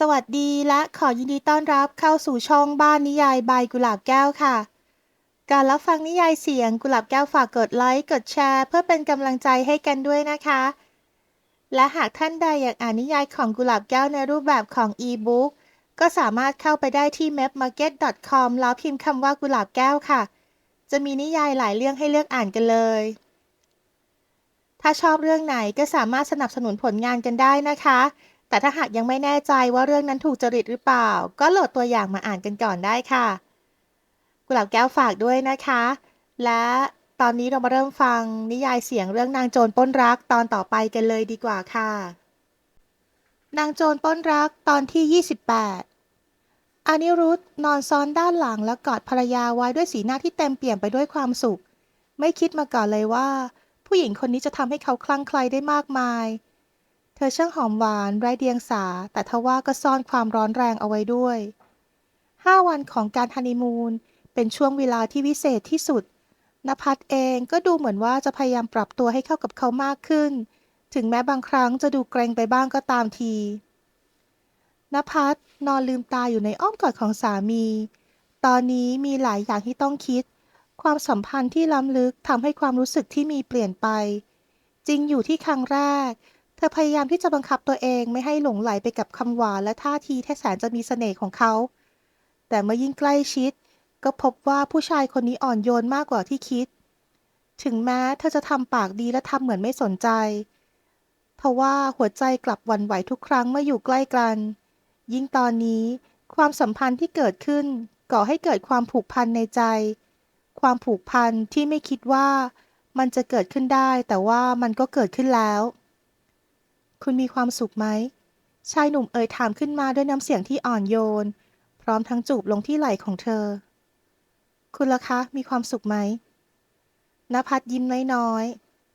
สวัสดีและขอยินดีต้อนรับเข้าสู่ช่องบ้านนิยายใบกุหลาบแก้วค่ะ การรับฟังนิยายเสียงกุหลาบแก้วฝากกดไลค์กดแชร์ เพื่อเป็นกำลังใจให้กันด้วยนะคะ และหากท่านใดอยากอ่านนิยายของกุหลาบแก้วในรูปแบบของอีบุ๊กก็สามารถเข้าไปได้ที่ mapmarket.com แล้วพิมพ์คำว่ากุหลาบแก้วค่ะ จะมีนิยายหลายเรื่องให้เลือกอ่านกันเลย ถ้าชอบเรื่องไหนก็สามารถสนับสนุนผลงานกันได้นะคะ แต่ถ้าหากยังไม่แน่ใจว่าเรื่องนั้นถูกจริตหรือเปล่า ก็โหลดตัวอย่างมาอ่านกันก่อนได้ค่ะกุหลาบแก้วฝากด้วยนะคะ และตอนนี้เรามาเริ่มฟังนิยายเสียงเรื่องนางโจรป้นรักตอนต่อไปกันเลยดีกว่าค่ะ นางโจรป้นรักตอนที่ 28 อานิรุธนอนซ้อนด้านหลังและกอดภรรยาไว้ด้วยสีหน้าที่เต็มเปี่ยมไปด้วยความสุข ไม่คิดมาก่อนเลยว่า ผู้หญิงคนนี้จะทำให้เขาคลั่งไคล้ได้มากมาย เธอช่างหอมหวานไร้เดียงสา แต่ทว่าก็ซ่อนความร้อนแรงเอาไว้ด้วย ห้าวันของการฮันนีมูนเป็นช่วงเวลาที่วิเศษที่สุดนภัสเองก็ดูเหมือนว่าจะพยายามปรับตัวให้เข้ากับเขามากขึ้น ถึงแม้บางครั้งจะดูเกรงไปบ้างก็ตามทีนภัสนอนลืมตาอยู่ในอ้อมกอดของสามี ตอนนี้มีหลายอย่างที่ต้องคิด ความสัมพันธ์ที่ล้ำลึกทำให้ความรู้สึกที่มีเปลี่ยนไป จริงอยู่ที่ครั้งแรก เธอพยายามที่จะบังคับตัวเองไม่ให้หลงไหลไปกับคำหวานและท่าทีที่แสนจะมีเสน่ห์ของเขา แต่เมื่อยิ่งใกล้ชิด ก็พบว่าผู้ชายคนนี้อ่อนโยนมากกว่าที่คิด ถึงแม้เธอจะทำปากดีและทำเหมือนไม่สนใจทว่าหัวใจกลับวันไหวทุกครั้งเมื่ออยู่ใกล้กัน ยิ่งตอนนี้ความสัมพันธ์ที่เกิดขึ้น ก่อให้เกิดความผูกพันในใจ ความผูกพันที่ไม่คิดว่ามันจะเกิดขึ้นได้ แต่ว่ามันก็เกิดขึ้นแล้ว คุณมีความสุขไหม ชายหนุ่มเอ่ยถามขึ้นมาด้วยน้ำเสียงที่อ่อนโยน พร้อมทั้งจูบลงที่ไหล่ของเธอ คุณล่ะคะ มีความสุขไหมนภัสยิ้มน้อย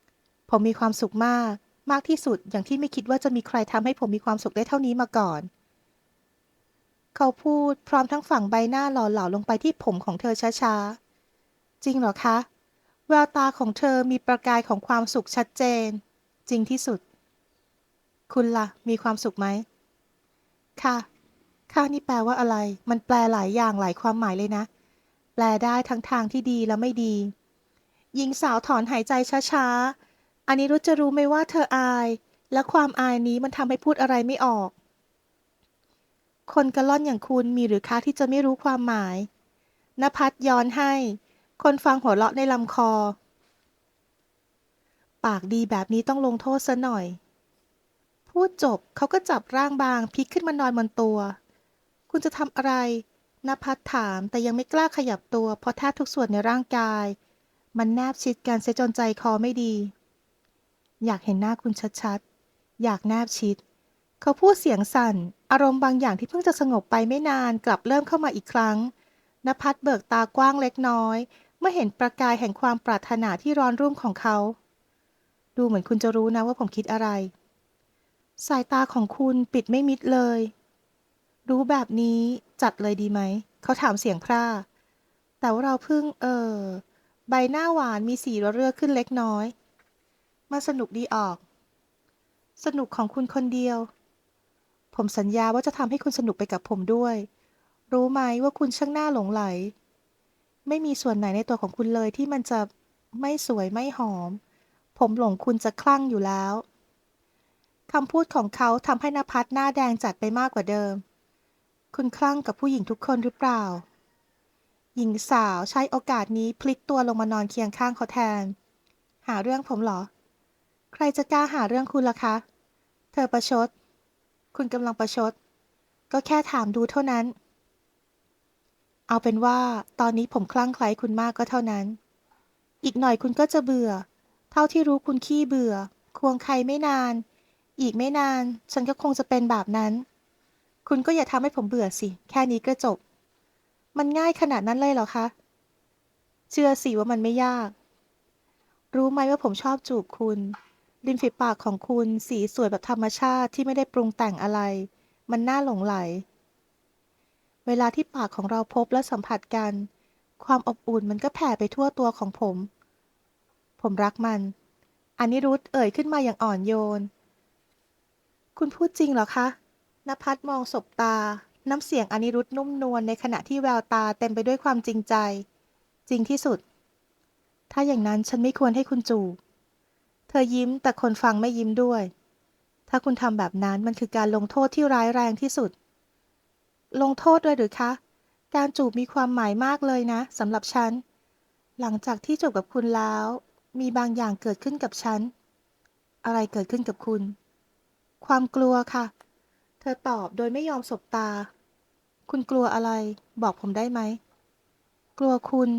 ๆ ผมมีความสุขมาก มากที่สุดอย่างที่ไม่คิดว่าจะมีใครทำให้ผมมีความสุขได้เท่านี้มาก่อน เขาพูดพร้อมทั้งฝั่งใบหน้าหล่อเหลาลงไปที่ผมของเธอช้าๆ จริงเหรอคะ แววตาของเธอมีประกายของความสุขชัดเจน จริงที่สุด คุณล่ะ มีความสุขไหม ค่ะ ค่ะนี่แปลว่าอะไร มันแปลหลายอย่างหลายความหมายเลยนะ แปลได้ทั้งทางที่ดีและไม่ดี หญิงสาวถอนหายใจช้าๆ อันนี้รู้จะรู้ไหมว่าเธออาย และความอายนี้มันทำให้พูดอะไรไม่ออก คนกระล่อนอย่างคุณมีหรือคะที่จะไม่รู้ความหมายนภัสย้อนให้ คนฟังหัวเราะในลำคอ ปากดีแบบนี้ต้องลงโทษซะหน่อย พูดจบเขาก็จับร่างบางพลิกขึ้นมานอนบนตัว คุณจะทำอะไรนภัสถามแต่ยังไม่กล้าขยับตัว เพราะแทบทุกส่วนในร่างกาย มันแนบชิดกันเสียจนใจคอไม่ดี อยากเห็นหน้าคุณชัดๆ อยากแนบชิด เขาพูดเสียงสั่น อารมณ์บางอย่างที่เพิ่งจะสงบไปไม่นานกลับเริ่มเข้ามาอีกครั้งนภัสเบิกตากว้างเล็กน้อย เมื่อเห็นประกายแห่งความปรารถนาที่ร้อนรุ่มของเขา ดูเหมือนคุณจะรู้นะว่าผมคิดอะไร สายตาของคุณปิดไม่มิดเลย รู้แบบนี้จัดเลยดีไหม เขาถามเสียงพร่า แต่ว่าเราเพิ่งเออ ใบหน้าหวานมีสีระเรื่อขึ้นเล็กน้อย มาสนุกดีออก สนุกของคุณคนเดียว ผมสัญญาว่าจะทำให้คุณสนุกไปกับผมด้วย รู้ไหมว่าคุณช่างน่าหลงไหล ไม่มีส่วนไหนในตัวของคุณเลยที่มันจะไม่สวยไม่หอม ผมหลงคุณจะคลั่งอยู่แล้ว คำพูดของเขาทำให้นภัสหน้าแดงจัดไปมากกว่าเดิม คุณคลั่งกับผู้หญิงทุกคนหรือเปล่า หญิงสาวใช้โอกาสนี้พลิกตัวลงมานอนเคียงข้างเขาแทน หาเรื่องผมเหรอ ใครจะกล้าหาเรื่องคุณล่ะคะ เธอประชด คุณกำลังประชด ก็แค่ถามดูเท่านั้น เอาเป็นว่าตอนนี้ผมคลั่งไคล้คุณมากก็เท่านั้น อีกหน่อยคุณก็จะเบื่อ เท่าที่รู้คุณขี้เบื่อ ควงใครไม่นาน อีกไม่นาน ฉันก็คงจะเป็นแบบนั้น คุณก็อย่าทำให้ผมเบื่อสิ แค่นี้ก็จบ มันง่ายขนาดนั้นเลยเหรอคะ เชื่อสิว่ามันไม่ยาก รู้ไหมว่าผมชอบจูบคุณ ริมฝีปากของคุณสีสวยแบบธรรมชาติที่ไม่ได้ปรุงแต่งอะไร มันน่าหลงไหล เวลาที่ปากของเราพบและสัมผัสกัน ความอบอุ่นมันก็แผ่ไปทั่วตัวของผม ผมรักมัน อันนี้รุธเอ่ยขึ้นมาอย่างอ่อนโยน คุณพูดจริงเหรอคะนภัสมองสบตา น้ำเสียงอนิรุธนุ่มนวลในขณะที่แววตาเต็มไปด้วยความจริงใจ จริงที่สุด ถ้าอย่างนั้นฉันไม่ควรให้คุณจูบ เธอยิ้มแต่คนฟังไม่ยิ้มด้วย ถ้าคุณทำแบบนั้นมันคือการลงโทษที่ร้ายแรงที่สุด ลงโทษเลยหรือคะ การจูบมีความหมายมากเลยนะสำหรับฉัน หลังจากที่จูบกับคุณแล้ว มีบางอย่างเกิดขึ้นกับฉัน อะไรเกิดขึ้นกับคุณ ความกลัวค่ะ เธอตอบโดยไม่ยอมสบตา คุณกลัวอะไร บอกผมได้ไหม กลัวคุณ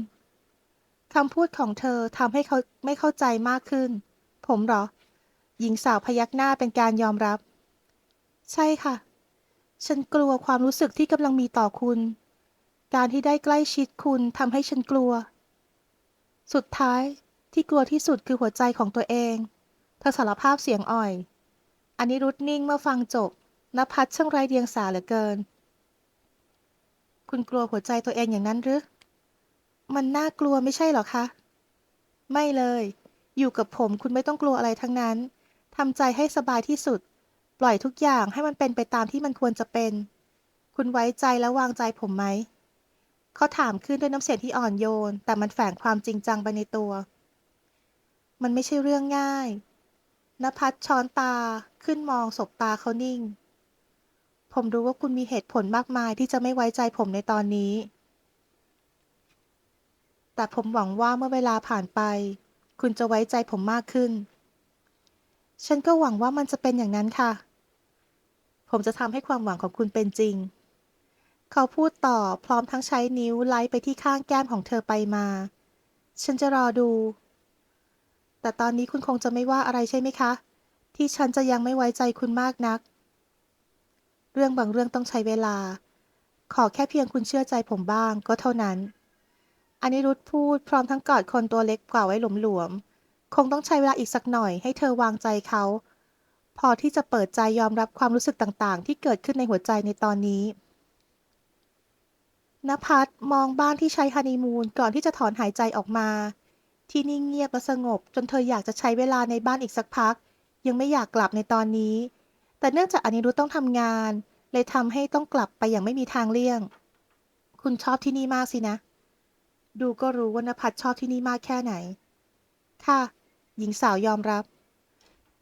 คำพูดของเธอทำให้เขาไม่เข้าใจมากขึ้น ผมเหรอ หญิงสาวพยักหน้าเป็นการยอมรับ ใช่ค่ะ ฉันกลัวความรู้สึกที่กำลังมีต่อคุณ การที่ได้ใกล้ชิดคุณทำให้ฉันกลัว สุดท้ายที่กลัวที่สุดคือหัวใจของตัวเอง เธอสารภาพเสียงอ่อย อันนี้รุดนิ่งเมื่อฟังจบนภัสช่างไร้เดียงสาเหลือเกิน คุณกลัวหัวใจตัวเองอย่างนั้นหรือ มันน่ากลัวไม่ใช่หรอคะ ไม่เลย อยู่กับผมคุณไม่ต้องกลัวอะไรทั้งนั้นทำใจให้สบายที่สุด ปล่อยทุกอย่างให้มันเป็นไปตามที่มันควรจะเป็น คุณไว้ใจและวางใจผมไหม เขาถามขึ้นด้วยน้ำเสียงที่อ่อนโยน แต่มันแฝงความจริงจังไปในตัว มันไม่ใช่เรื่องง่าย นภัสช้อนตาขึ้นมองสบตาเขานิ่ง ผมรู้ว่าคุณมีเหตุผลมากมายที่จะไม่ไว้ใจผมในตอนนี้ แต่ผมหวังว่าเมื่อเวลาผ่านไป คุณจะไว้ใจผมมากขึ้น ฉันก็หวังว่ามันจะเป็นอย่างนั้นค่ะ ผมจะทำให้ความหวังของคุณเป็นจริง เขาพูดต่อพร้อมทั้งใช้นิ้วไล่ไปที่ข้างแก้มของเธอไปมา ฉันจะรอดู แต่ตอนนี้คุณคงจะไม่ว่าอะไรใช่ไหมคะ ที่ฉันจะยังไม่ไว้ใจคุณมากนัก เรื่องบางเรื่องต้องใช้เวลา ขอแค่เพียงคุณเชื่อใจผมบ้างก็เท่านั้นอานิรุธพูดพร้อมทั้งกอดคนตัวเล็กกว่าไว้หลวมๆ คงต้องใช้เวลาอีกสักหน่อยให้เธอวางใจเขา พอที่จะเปิดใจยอมรับความรู้สึกต่างๆ ที่เกิดขึ้นในหัวใจในตอนนี้นภัสมองบ้านที่ใช้ฮันนีมูนก่อนที่จะถอนหายใจออกมา ที่นิ่เงียบและสงบ จนเธออยากจะใช้เวลาในบ้านอีกสักพัก ยังไม่อยากกลับในตอนนี้ แต่เนื่องจากอนิรุธต้องทำงาน เลยทำให้ต้องกลับไปอย่างไม่มีทางเลี่ยง คุณชอบที่นี่มากสินะ ดูก็รู้ว่านภัสชอบที่นี่มากแค่ไหน ค่ะ หญิงสาวยอมรับ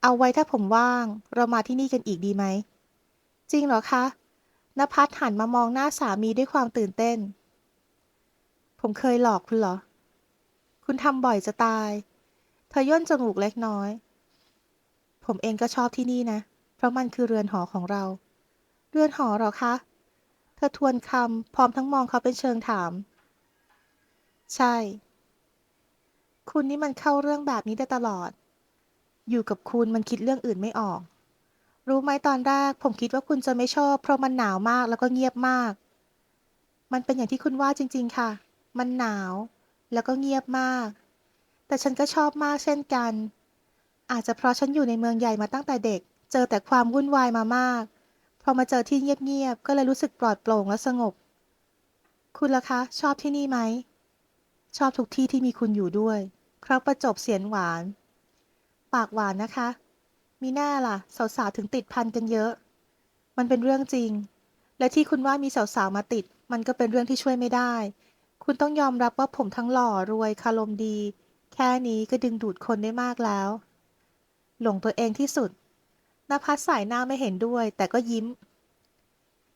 เอาไว้ถ้าผมว่าง เรามาที่นี่กันอีกดีไหม จริงเหรอคะนภัสหันมามองหน้าสามีด้วยความตื่นเต้น ผมเคยหลอกคุณเหรอ คุณทำบ่อยจะตาย เธอย่นจมูกเล็กน้อย ผมเองก็ชอบที่นี่นะ เพราะมันคือเรือนหอของเรา เรือนหอหรอคะ เธอทวนคำพร้อมทั้งมองเขาเป็นเชิงถาม ใช่ คุณนี่มันเข้าเรื่องแบบนี้ได้ตลอด อยู่กับคุณมันคิดเรื่องอื่นไม่ออก รู้ไหมตอนแรกผมคิดว่าคุณจะไม่ชอบ เพราะมันหนาวมากแล้วก็เงียบมาก มันเป็นอย่างที่คุณว่าจริง ๆ ค่ะ มันหนาว แล้วก็เงียบมาก แต่ฉันก็ชอบมากเช่นกัน อาจจะเพราะฉันอยู่ในเมืองใหญ่มาตั้งแต่เด็ก เจอแต่ความวุ่นวายมามาก พอมาเจอที่เงียบๆ ก็เลยรู้สึกปลอดโปร่งและสงบ คุณล่ะคะ ชอบที่นี่ไหม ชอบทุกที่ที่มีคุณอยู่ด้วย ครับประจบเสียงหวาน ปากหวานนะคะ มีหน้าล่ะ สาวๆ ถึงติดพันกันเยอะ มันเป็นเรื่องจริง และที่คุณว่ามีสาวๆ มาติด มันก็เป็นเรื่องที่ช่วยไม่ได้ คุณต้องยอมรับว่าผมทั้งหล่อรวยคารมดี แค่นี้ก็ดึงดูดคนได้มากแล้ว หลงตัวเองที่สุดนภัสสายหน้าไม่เห็นด้วย แต่ก็ยิ้ม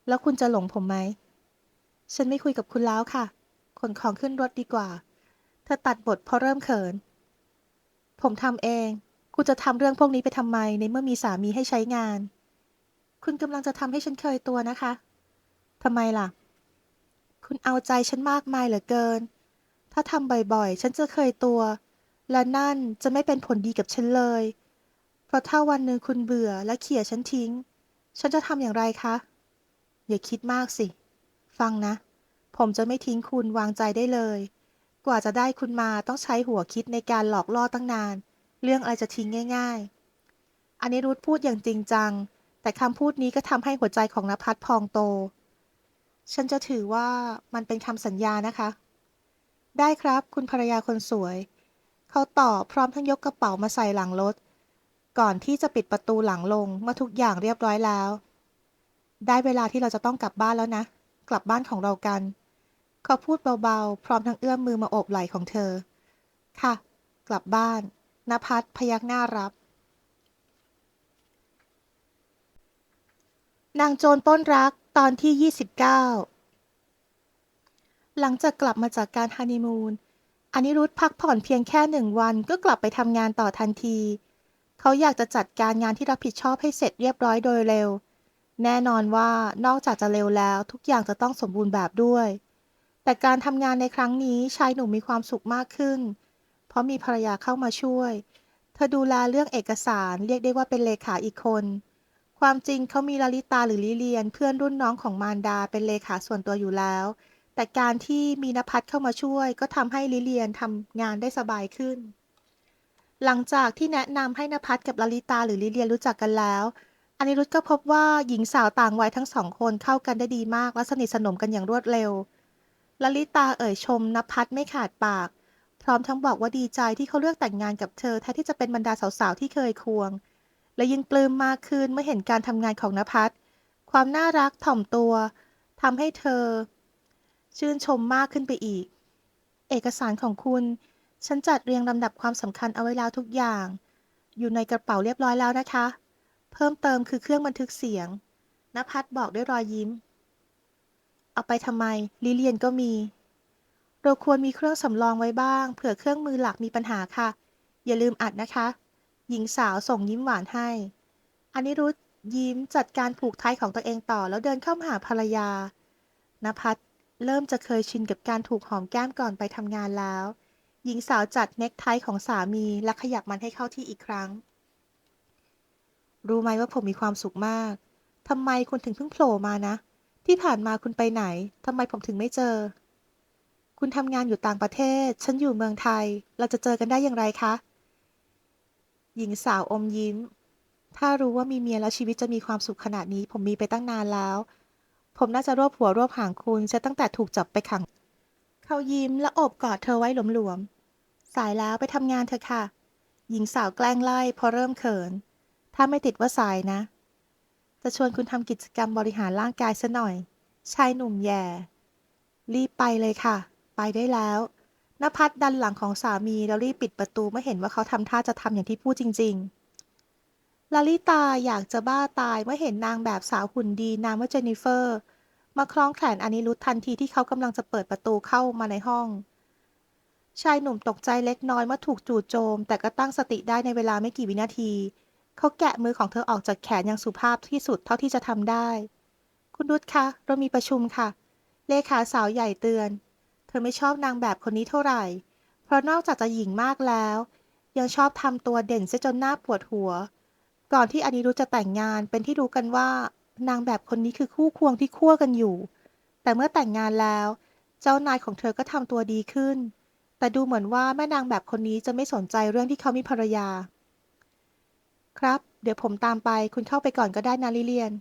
แล้วคุณจะหลงผมไหม ฉันไม่คุยกับคุณแล้วค่ะขนของขึ้นรถดีกว่า เธอตัดบทเพราะเริ่มเขิน ผมทำเอง คุณจะทำเรื่องพวกนี้ไปทำไม ในเมื่อมีสามีให้ใช้งาน คุณกำลังจะทำให้ฉันเคยตัวนะคะทำไมล่ะ คุณเอาใจฉันมากมายเหลือเกิน ถ้าทำบ่อยๆ ฉันจะเคยตัว และนั่นจะไม่เป็นผลดีกับฉันเลย เพราะถ้าวันหนึ่งคุณเบื่อและเขี่ยฉันทิ้ง ฉันจะทำอย่างไรคะ อย่าคิดมากสิ ฟังนะ ผมจะไม่ทิ้งคุณวางใจได้เลย กว่าจะได้คุณมาต้องใช้หัวคิดในการหลอกล่อตั้งนาน เรื่องอะไรจะทิ้งง่าย ๆ อันนี้รุธพูดอย่างจริงจัง แต่คำพูดนี้ก็ทำให้หัวใจของนภัสพองโต ฉันจะถือว่ามันเป็นคำสัญญานะคะ ได้ครับ คุณภรรยาคนสวย เขาตอบพร้อมทั้งยกกระเป๋ามาใส่หลังรถ ก่อนที่จะปิดประตูหลังลงเมื่อทุกอย่างเรียบร้อยแล้ว ได้เวลาที่เราจะต้องกลับบ้านแล้วนะ กลับบ้านของเรากัน เขาพูดเบาๆ พร้อมทั้งเอื้อมมือมาโอบไหล่ของเธอ ค่ะ กลับบ้านนภัสพยักหน้ารับนางโจรป้นรัก ตอนที่ 29 หลังจากกลับมาจากการฮันนีมูนอานิรุธพักผ่อนเพียงแค่หนึ่งวันก็กลับไปทำงานต่อทันที เขาอยากจะจัดการงานที่รับผิดชอบให้เสร็จเรียบร้อยโดยเร็ว แน่นอนว่านอกจากจะเร็วแล้วทุกอย่างจะต้องสมบูรณ์แบบด้วย แต่การทำงานในครั้งนี้ชายหนุ่มมีความสุขมากขึ้น เพราะมีภรรยาเข้ามาช่วย เธอดูแลเรื่องเอกสารเรียกได้ว่าเป็นเลขาอีกคน ความจริงเขามีลลิตาหรือลิเลียน เพื่อนรุ่นน้องของมารดาเป็นเลขาส่วนตัวอยู่แล้ว แต่การที่มีนภัสเข้ามาช่วย ก็ทำให้ลิเลียนทำงานได้สบายขึ้น หลังจากที่แนะนำให้นภัสกับลลิตาหรือลิเลียนรู้จักกันแล้วอานิรุธก็พบว่าหญิงสาวต่างวัยทั้งสองคนเข้ากันได้ดีมากและสนิทสนมกันอย่างรวดเร็วลลิตาเอ่ยชมนภัสไม่ขาดปาก พร้อมทั้งบอกว่าดีใจที่เขาเลือกแต่งงานกับเธอแทนที่จะเป็นบรรดาสาวๆที่เคยควง และยิ่งปลื้มมากขึ้นเมื่อเห็นการทำงานของนภัสความน่ารักถ่อมตัวทำให้เธอ ชื่นชมมากขึ้นไปอีก เอกสารของคุณ ฉันจัดเรียงลำดับความสำคัญเอาไว้แล้วทุกอย่าง อยู่ในกระเป๋าเรียบร้อยแล้วนะคะ เพิ่มเติมคือเครื่องบันทึกเสียงนภัสบอกด้วยรอยยิ้ม เอาไปทำไม ลิเลียนก็มี เราควรมีเครื่องสำรองไว้บ้าง เผื่อเครื่องมือหลักมีปัญหาค่ะ อย่าลืมอัดนะคะ หญิงสาวส่งยิ้มหวานให้อานิรุธยิ้มจัดการผูกไทยของตัวเองต่อแล้วเดินเข้ามาหาภรรยานภัสเริ่มจะเคยชินกับการถูกหอมแก้มก่อนไปทำงานแล้ว หญิงสาวจัดเน็กไทของสามีและขยับมันให้เข้าที่อีกครั้ง รู้ไหมว่าผมมีความสุขมากทำไมคุณถึงเพิ่งโผล่มานะ ที่ผ่านมาคุณไปไหนทำไมผมถึงไม่เจอ คุณทำงานอยู่ต่างประเทศ ฉันอยู่เมืองไทย เราจะเจอกันได้อย่างไรคะ หญิงสาวอมยิ้ม ถ้ารู้ว่ามีเมียแล้วชีวิตจะมีความสุขขนาดนี้ ผมมีไปตั้งนานแล้ว ผมน่าจะรวบหัวรวบหางคุณจะตั้งแต่ถูกจับไปขัง เขายิ้มและโอบกอดเธอไว้หลวมๆ สายแล้วไปทำงานเถอะค่ะ หญิงสาวแกล้งไล่พอเริ่มเขิน ถ้าไม่ติดว่าสายนะ จะชวนคุณทำกิจกรรมบริหารร่างกายซะหน่อย ชายหนุ่มแย่ รีบไปเลยค่ะ ไปได้แล้ว นภัสดันหลังของสามีแล้วรีบปิดประตูเมื่อเห็นว่าเขาทำท่าจะทำอย่างที่พูดจริง ๆ ลาลิตาอยากจะบ้าตายเมื่อเห็นนางแบบสาวหุ่นดีนามว่าเจนนิเฟอร์ มาคล้องแขนอานิรุธทันทีที่เขากำลังจะเปิดประตูเข้ามาในห้อง ชายหนุ่มตกใจเล็กน้อยเมื่อถูกจู่โจม แต่ก็ตั้งสติได้ในเวลาไม่กี่วินาที เขาแกะมือของเธอออกจากแขนอย่างสุภาพที่สุดเท่าที่จะทำได้ คุณรุธคะเรามีประชุมค่ะ เลขาสาวใหญ่เตือน ธอไม่ชอบนางแบบคนนี้เท่าไหร่ เพราะนอกจากจะหญิงมากแล้ว ยังชอบทำตัวเด่นเสียจนหน้าปวดหัว ก่อนที่อานิรุธจะแต่งงานเป็นที่รู้กันว่า นางแบบคนนี้คือคู่ควงที่คั่วกันอยู่ แต่เมื่อแต่งงานแล้ว เจ้านายของเธอก็ทำตัวดีขึ้น แต่ดูเหมือนว่าแม่นางแบบคนนี้จะไม่สนใจเรื่องที่เขามีภรรยา ครับ เดี๋ยวผมตามไปคุณเข้าไปก่อนก็ได้นะลิเลียน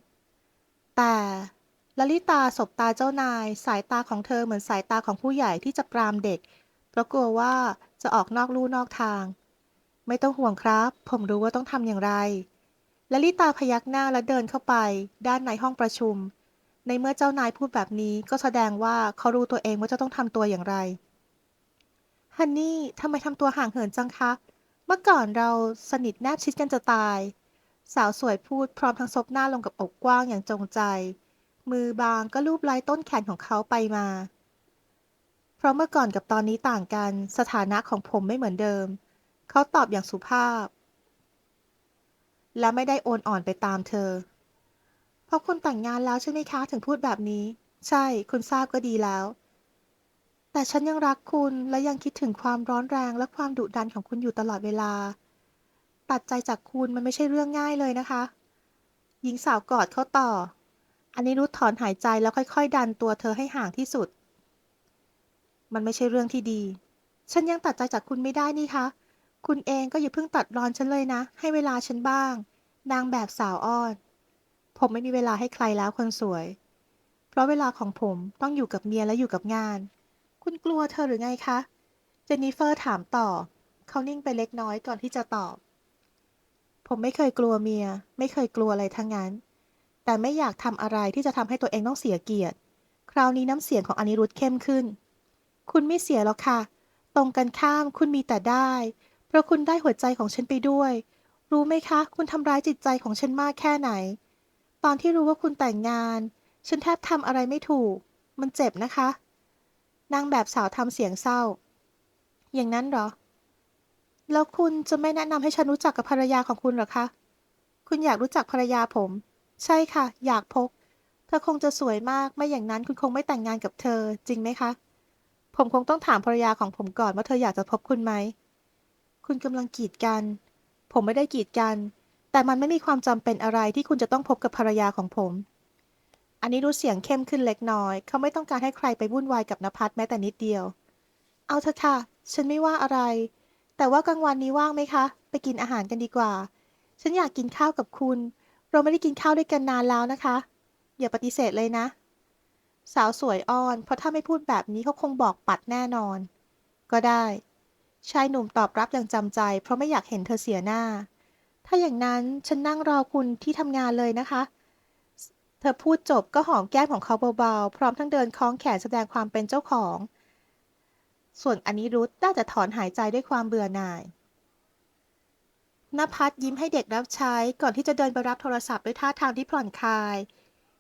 แต่ ลลิตาสบตาเจ้านาย สายตาของเธอเหมือนสายตาของผู้ใหญ่ที่จะปรามเด็ก เพราะกลัวว่าจะออกนอกลู่นอกทาง ไม่ต้องห่วงครับ ผมรู้ว่าต้องทำอย่างไรลลิตาพยักหน้าและเดินเข้าไป ด้านในห้องประชุม ในเมื่อเจ้านายพูดแบบนี้ก็แสดงว่าเขารู้ตัวเองว่าจะต้องทำตัวอย่างไรฮันนี่ทำไมทำตัวห่างเหินจังคะ เมื่อก่อนเราสนิทแนบชิดกันจะตาย สาวสวยพูดพร้อมทั้งซบหน้าลงกับอกกว้างอย่างจงใจ มือบางก็ลูบไล้ต้นแขนของเขาไปมา เพราะเมื่อก่อนกับตอนนี้ต่างกัน สถานะของผมไม่เหมือนเดิม เขาตอบอย่างสุภาพ และไม่ได้โอนอ่อนไปตามเธอ เพราะคุณแต่งงานแล้วใช่ไหมคะถึงพูดแบบนี้ ใช่ คุณทราบก็ดีแล้ว แต่ฉันยังรักคุณและยังคิดถึงความร้อนแรงและความดุดันของคุณอยู่ตลอดเวลา ตัดใจจากคุณมันไม่ใช่เรื่องง่ายเลยนะคะ หญิงสาวกอดเขาต่อ อันนี้รุธถอนหายใจแล้วค่อย ๆ ดันตัวเธอให้ห่างที่สุด มันไม่ใช่เรื่องที่ดี ฉันยังตัดใจจากคุณไม่ได้นี่คะ คุณเองก็อย่าเพิ่งตัดรอนฉันเลยนะ ให้เวลาฉันบ้าง นางแบบสาวอ้อน ผมไม่มีเวลาให้ใครแล้วคนสวย เพราะเวลาของผมต้องอยู่กับเมียและอยู่กับงาน คุณกลัวเธอหรือไงคะ เจนนิเฟอร์ถามต่อ เขานิ่งไปเล็กน้อยก่อนที่จะตอบ ผมไม่เคยกลัวเมีย ไม่เคยกลัวอะไรทั้งนั้น แต่ไม่อยากทำอะไรที่จะทำให้ตัวเองต้องเสียเกียรติ คราวนี้น้ำเสียงของอนิรุธเข้มขึ้น คุณไม่เสียหรอกค่ะ ตรงกันข้ามคุณมีแต่ได้ เพราะคุณได้หัวใจของฉันไปด้วย รู้ไหมคะ คุณทำร้ายจิตใจของฉันมากแค่ไหน ตอนที่รู้ว่าคุณแต่งงาน ฉันแทบทำอะไรไม่ถูก มันเจ็บนะคะ นางแบบสาวทำเสียงเศร้า อย่างนั้นเหรอ แล้วคุณจะไม่แนะนำให้ฉันรู้จักกับภรรยาของคุณหรอคะ คุณอยากรู้จักภรรยาผม ใช่ค่ะ อยากพบเธอคงจะสวยมาก ไม่อย่างนั้นคุณคงไม่แต่งงานกับเธอ จริงไหมคะ ผมคงต้องถามภรรยาของผมก่อนว่าเธออยากจะพบคุณไหม คุณกำลังกีดกัน ผมไม่ได้กีดกัน แต่มันไม่มีความจำเป็นอะไรที่คุณจะต้องพบกับภรรยาของผม อันนี้รู้เสียงเข้มขึ้นเล็กน้อย เขาไม่ต้องการให้ใครไปวุ่นวายกับนภัสแม้แต่นิดเดียว เอาเถอะค่ะ ฉันไม่ว่าอะไร แต่ว่ากลางวันนี้ว่างไหมคะ ไปกินอาหารกันดีกว่า ฉันอยากกินข้าวกับคุณ เราไม่ได้กินข้าวด้วยกันนานแล้วนะคะ อย่าปฏิเสธเลยนะ สาวสวยอ่อน เพราะถ้าไม่พูดแบบนี้เขาคงบอกปัดแน่นอน ก็ได้ ชายหนุ่มตอบรับอย่างจำใจ เพราะไม่อยากเห็นเธอเสียหน้า ถ้าอย่างนั้นฉันนั่งรอคุณที่ทำงานเลยนะคะ เธอพูดจบก็หอมแก้มของเขาเบาๆ พร้อมทั้งเดินคล้องแขนแสดงความเป็นเจ้าของ ส่วนอันิรุธได้แต่ถอนหายใจด้วยความเบื่อหน่าย นภัสยิ้มให้เด็กรับใช้ก่อนที่จะเดินไปรับโทรศัพท์ด้วยท่าทางที่ผ่อนคลาย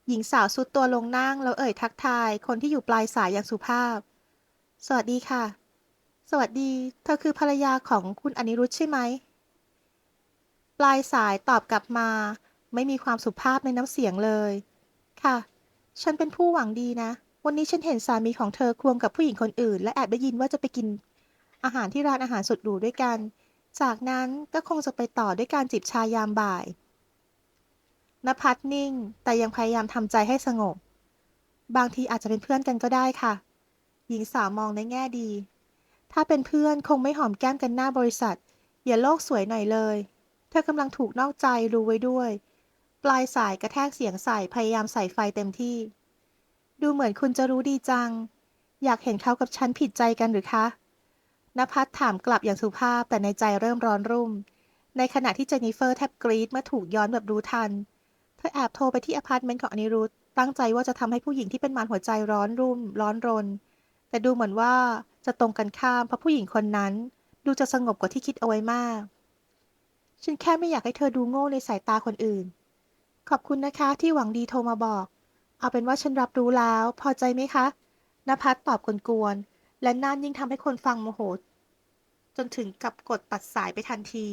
หญิงสาวสุดตัวลงนั่งแล้วเอ่ยทักทาย คนที่อยู่ปลายสายอย่างสุภาพ สวัสดีค่ะ สวัสดี เธอคือภรรยาของคุณอนิรุธใช่ไหม ปลายสายตอบกลับมา ไม่มีความสุภาพในน้ำเสียงเลย ค่ะ ฉันเป็นผู้หวังดีนะ วันนี้ฉันเห็นสามีของเธอควงกับผู้หญิงคนอื่น และแอบได้ยินว่าจะไปกิน อาหารที่ร้านอาหารสุดหรูด้วยกัน จากนั้นก็คงจะไปต่อด้วยการจิบชายามบ่ายนภัสนิ่ง แต่ยังพยายามทำใจให้สงบ บางทีอาจจะเป็นเพื่อนกันก็ได้ค่ะ หญิงสาวมองในแง่ดี ถ้าเป็นเพื่อนคงไม่หอมแก้มกันหน้าบริษัท อย่าโลกสวยหน่อยเลย เธอกำลังถูกนอกใจรู้ไว้ด้วย ปลายสายกระแทกเสียงใส่พยายามใส่ไฟเต็มที่ ดูเหมือนคุณจะรู้ดีจัง อยากเห็นเขากับฉันผิดใจกันหรือคะ นภัสถามกลับอย่างสุภาพแต่ในใจเริ่มร้อนรุ่ม ในขณะที่เจนนิเฟอร์แทบกรี๊ดเมื่อถูกย้อนแบบรู้ทัน เธอแอบโทรไปที่อพาร์ตเมนต์ของอนิรุธตั้งใจว่าจะทำให้ผู้หญิงที่เป็นมารหัวใจร้อนรุ่ม ร้อนรน แต่ดูเหมือนว่าจะตรงกันข้ามเพราะผู้หญิงคนนั้น ดูจะสงบกว่าที่คิดเอาไว้มาก ฉันแค่ไม่อยากให้เธอดูโง่ในสายตาคนอื่น ขอบคุณนะคะที่หวังดีโทรมาบอก เอาเป็นว่าฉันรับรู้แล้ว พอใจไหมคะนภัสตอบกวน และนั่นยิ่งทำให้คนฟังโมโห จนถึงกับกดตัดสายไปทันที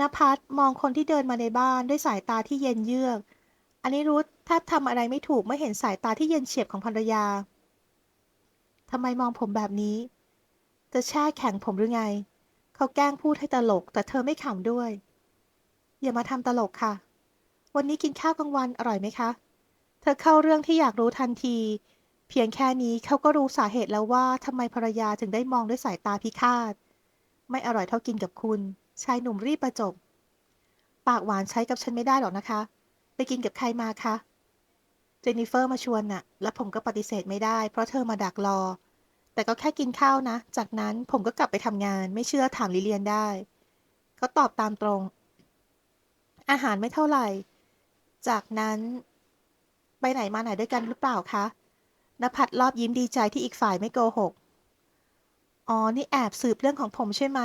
นภัสมองคนที่เดินมาในบ้านด้วยสายตาที่เย็นเยือก อันนี้รุธแทบทำอะไรไม่ถูกเมื่อเห็นสายตาที่เย็นเฉียบของภรรยาทำไมมองผมแบบนี้ จะแช่แข็งผมหรือไง เขาแกล้งพูดให้ตลก แต่เธอไม่ขำด้วย อย่ามาทำตลกค่ะ วันนี้กินข้าวกลางวันอร่อยไหมคะ เธอเข้าเรื่องที่อยากรู้ทันที เพียงแค่นี้เขาก็รู้สาเหตุแล้วว่าทำไมภรรยาถึงได้มองด้วยสายตาพิฆาต ไม่อร่อยเท่ากินกับคุณ ชายหนุ่มรีบประจบ ปากหวานใช้กับฉันไม่ได้หรอกนะคะ ไปกินกับใครมาคะ เจนนิเฟอร์มาชวนน่ะ และผมก็ปฏิเสธไม่ได้ เพราะเธอมาดักรอ แต่ก็แค่กินข้าวนะ จากนั้นผมก็กลับไปทำงาน ไม่เชื่อถามลิเลียนได้ เขาตอบตามตรง อาหารไม่เท่าไหร่ จากนั้น ไปไหนมาไหนด้วยกันหรือเปล่าคะ นภัสรอบยิ้มดีใจที่อีกฝ่ายไม่โกหก อ๋อ นี่แอบสืบเรื่องของผมใช่ไหม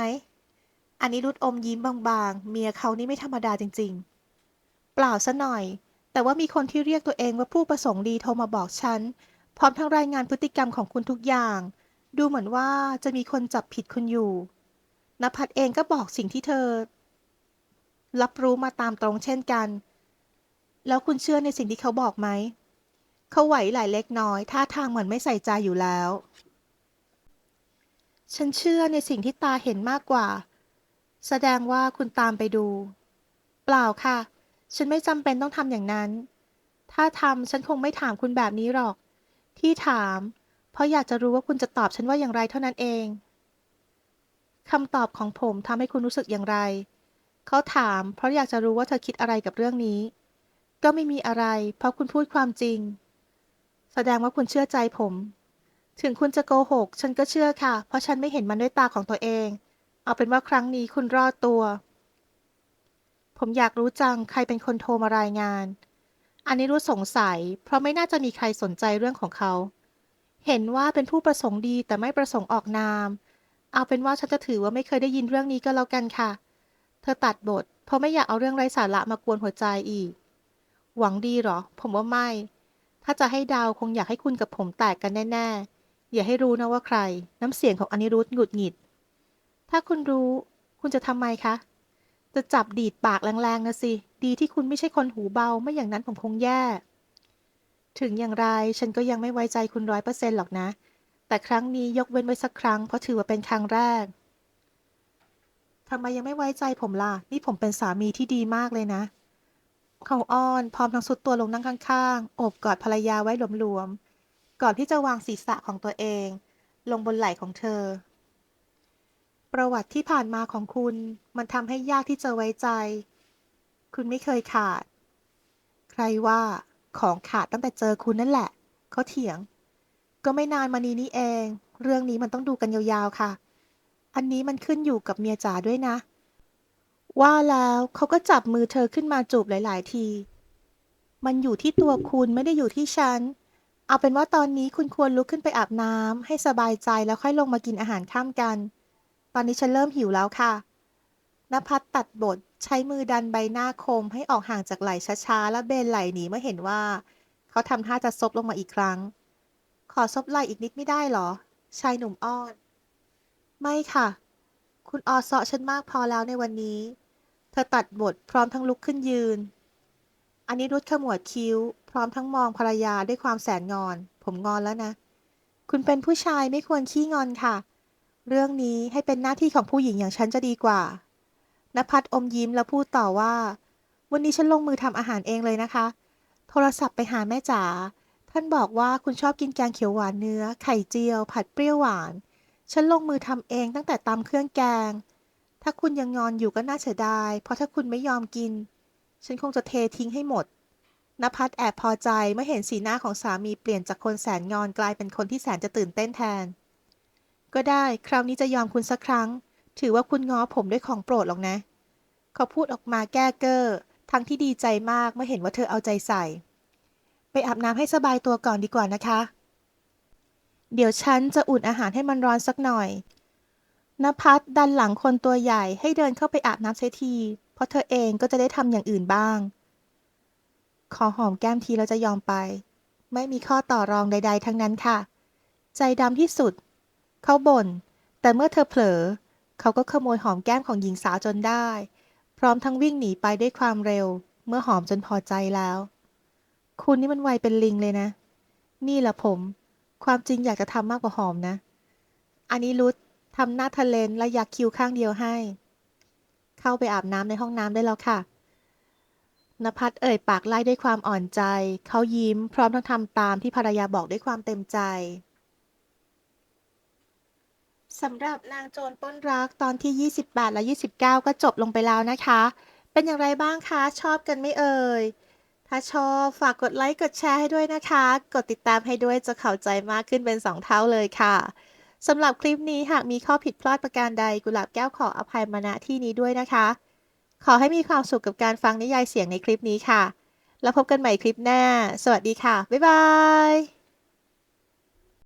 อันนี้รุดอมยิ้มบางๆ เมียเขานี่ไม่ธรรมดาจริง ๆ เปล่าซะหน่อย แต่ว่ามีคนที่เรียกตัวเองว่าผู้ประสงค์ดีโทรมาบอกฉัน พร้อมทั้งรายงานพฤติกรรมของคุณทุกอย่าง ดูเหมือนว่าจะมีคนจับผิดคุณอยู่นภัสเองก็บอกสิ่งที่เธอ รับรู้มาตามตรงเช่นกัน แล้วคุณเชื่อในสิ่งที่เขาบอกไหม เขาไหวไหลเล็กน้อย ท่าทางเหมือนไม่ใส่ใจอยู่แล้ว ฉันเชื่อในสิ่งที่ตาเห็นมากกว่า แสดงว่าคุณตามไปดู เปล่าค่ะ ฉันไม่จำเป็นต้องทำอย่างนั้น ถ้าทำฉันคงไม่ถามคุณแบบนี้หรอก ที่ถาม เพราะอยากจะรู้ว่าคุณจะตอบฉันว่าอย่างไรเท่านั้นเองคำตอบของผมทำให้คุณรู้สึกอย่างไร เขาถาม เพราะอยากจะรู้ว่าเธอคิดอะไรกับเรื่องนี้ ก็ไม่มีอะไร เพราะคุณพูดความจริง แสดงว่าคุณเชื่อใจผม ถึงคุณจะโกหก ฉันก็เชื่อค่ะ เพราะฉันไม่เห็นมันด้วยตาของตัวเอง เอาเป็นว่าครั้งนี้คุณรอดตัว ผมอยากรู้จังใครเป็นคนโทรมารายงาน อันนี้รู้สงสัย เพราะไม่น่าจะมีใครสนใจเรื่องของเขา เห็นว่าเป็นผู้ประสงค์ดีแต่ไม่ประสงค์ออกนาม เอาเป็นว่าฉันจะถือว่าไม่เคยได้ยินเรื่องนี้ก็แล้วกันค่ะ เธอตัดบท เพราะไม่อยากเอาเรื่องไร้สาระมากวนหัวใจอีก หวังดีหรอ ผมว่าไม่ ถ้าจะให้ดาวคงอยากให้คุณกับผมแตกกันแน่ ๆ อย่าให้รู้นะว่าใคร น้ำเสียงของอนิรุธหงุดหงิด ถ้าคุณรู้ คุณจะทำไมคะ จะจับดีดปากแรงๆนะสิ ดีที่คุณไม่ใช่คนหูเบา ไม่อย่างนั้นผมคงแย่ ถึงอย่างไรฉันก็ยังไม่ไว้ใจคุณร้อยเปอร์เซ็นต์หรอกนะ แต่ครั้งนี้ยกเว้นไว้สักครั้งเพราะถือว่าเป็นครั้งแรกทำไมยังไม่ไว้ใจผมล่ะ นี่ผมเป็นสามีที่ดีมากเลยนะ เขาอ้อนพร้อมทั้งสุดตัวลงนั่งข้างๆโอบกอดภรรยาไว้หลวมๆ ก่อนที่จะวางศีรษะของตัวเอง ลงบนไหล่ของเธอ ประวัติที่ผ่านมาของคุณมันทำให้ยากที่จะไว้ใจ คุณไม่เคยขาด ใครว่าของขาดตั้งแต่เจอคุณนั่นแหละ เขาเถียง ก็ไม่นานมานี้นี่เอง เรื่องนี้มันต้องดูกันยาวๆค่ะ อันนี้มันขึ้นอยู่กับเมียจ๋าด้วยนะ ว่าแล้วเขาก็จับมือเธอขึ้นมาจูบหลาย ๆ ที มันอยู่ที่ตัวคุณไม่ได้อยู่ที่ฉัน เอาเป็นว่าตอนนี้คุณควรลุกขึ้นไปอาบน้ำให้สบายใจแล้วค่อยลงมากินอาหารข้ามกัน ตอนนี้ฉันเริ่มหิวแล้วค่ะนภัสตัดบทใช้มือดันใบหน้าคมให้ออกห่างจากไหล่ช้า ๆ และเบนไหล่หนีเมื่อเห็นว่า เขาทำท่าจะซบลงมาอีกครั้ง ขอซบไหล่อีกนิดไม่ได้เหรอ ชายหนุ่มอ้อน ไม่ค่ะ คุณออเซาะฉันมากพอแล้วในวันนี้ ธอตัดบทพร้อมทั้งลุกขึ้นยืน อันนี้รุดขมวดคิ้ว พร้อมทั้งมองภรรยาด้วยความแสนงอน ผมงอนแล้วนะ คุณเป็นผู้ชายไม่ควรขี้งอนค่ะ เรื่องนี้ให้เป็นหน้าที่ของผู้หญิงอย่างฉันจะดีกว่านภัสอมยิ้มแล้วพูดต่อว่า วันนี้ฉันลงมือทำอาหารเองเลยนะคะ โทรศัพท์ไปหาแม่จ๋า ท่านบอกว่าคุณชอบกินแกงเขียวหวานเนื้อ ไข่เจียว ผัดเปรี้ยวหวาน ฉันลงมือทำเองตั้งแต่ตำเครื่องแกง ถ้าคุณยังงอนอยู่ก็น่าเสียดาย เพราะถ้าคุณไม่ยอมกิน ฉันคงจะเททิ้งให้หมดนภัสแอบพอใจเมื่อเห็นสีหน้าของสามีเปลี่ยนจากคนแสนงอนกลายเป็นคนที่แสนจะตื่นเต้นแทน ก็ได้ คราวนี้จะยอมคุณสักครั้ง ถือว่าคุณง้อผมด้วยของโปรดหรอกนะ เขาพูดออกมาแก้เก้อ ทั้งที่ดีใจมากเมื่อเห็นว่าเธอเอาใจใส่ ไปอาบน้ำให้สบายตัวก่อนดีกว่านะคะ เดี๋ยวฉันจะอุ่นอาหารให้มันร้อนสักหน่อย นภัสดันหลังคนตัวใหญ่ให้เดินเข้าไปอาบน้ำเสียที เพราะเธอเองก็จะได้ทำอย่างอื่นบ้าง ขอหอมแก้มทีแล้วจะยอมไป ไม่มีข้อต่อรองใด ๆ ทั้งนั้นค่ะ ใจดำที่สุด เขาบ่น แต่เมื่อเธอเผลอ เขาก็ขโมยหอมแก้มของหญิงสาวจนได้ พร้อมทั้งวิ่งหนีไปด้วยความเร็ว เมื่อหอมจนพอใจแล้ว คุณนี่มันไวเป็นลิงเลยนะ นี่แหละผม ความจริงอยากจะทำมากกว่าหอมนะ อันนี้รุด ทำหน้าทะเลนและยักคิ้วข้างเดียวให้ เข้าไปอาบน้ำในห้องน้ำได้แล้วค่ะนภัสเอ่ยปากไล่ด้วยความอ่อนใจ เขายิ้มพร้อมทั้งทำตามที่ภรรยาบอกด้วยความเต็มใจสำหรับนางโจรป้นรักตอนที่ 28 และ 29 ก็จบลงไปแล้วนะคะ เป็นอย่างไรบ้างคะ ชอบกันไม่เอ่ย ถ้าชอบฝากกดไลค์ กดแชร์ให้ด้วยนะคะ กดติดตามให้ด้วยจะเข้าใจมากขึ้นเป็น 2 เท่าเลยค่ะ สำหรับคลิปนี้หากมีข้อผิดพลาดประการใดกุหลาบแก้วขออภัยมาณที่นี้ด้วยนะคะ ขอให้มีความสุขกับการฟังนิยายเสียงในคลิปนี้ค่ะ แล้วพบกันใหม่คลิปหน้า สวัสดีค่ะ บ๊ายบาย